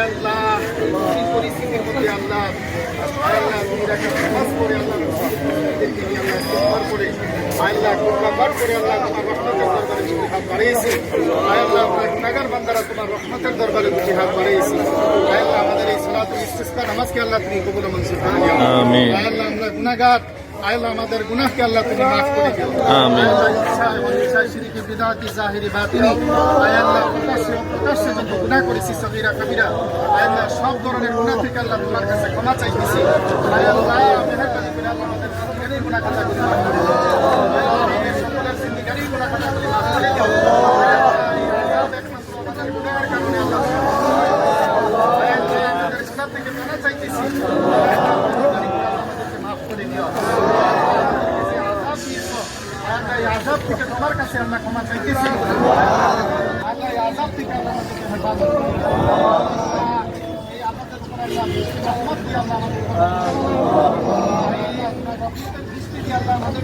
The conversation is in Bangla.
আল্লাহ কঠিন পরিস্থিতির মধ্যে আল্লাহ আল্লাহ তুমি রাখা সমাজ করে আল্লাহ তিনি আল্লাহ ইস্তেফার করে আল্লাহ আমাদের এই সলাত ইস্তিস্তা আল্লাহ তুমি কবুল মঞ্জুর আমরা গুণাগার আল্লাহ আমাদের গুনাহকে আল্লাহ তুমি মাফ করে দিও। আমিন। শিরিকি বিদাতি জাহিরি বাতিনি। আল্লাহ প্রকাশ্যে অপ্রকাশ্যে যত গুনাহ করেছি সগীরা কবিরা আল্লাহ সব ধরনের গুনাহ থেকে আল্লাহ তোমার কাছে ক্ষমা চাইতেছি। আল্লাহ মেহেরবানি করে আল্লাহ আমাদের প্রত্যেকেরই গুনাহ খাতা করে মাফ করে দিও। আমাদের সকলের জিন্দেগিরই গুনাহ খাতা করে মাফ করে দিও। আয় আল্লাহ আজাব থেকে তোমার কাছে আমরা ক্ষমা চাইতেছি। আল্লাহ আজাব থেকে আমরা আমাদেরকে হেফাজত দৃষ্টি দিয়ে আল্লাহ আমাদের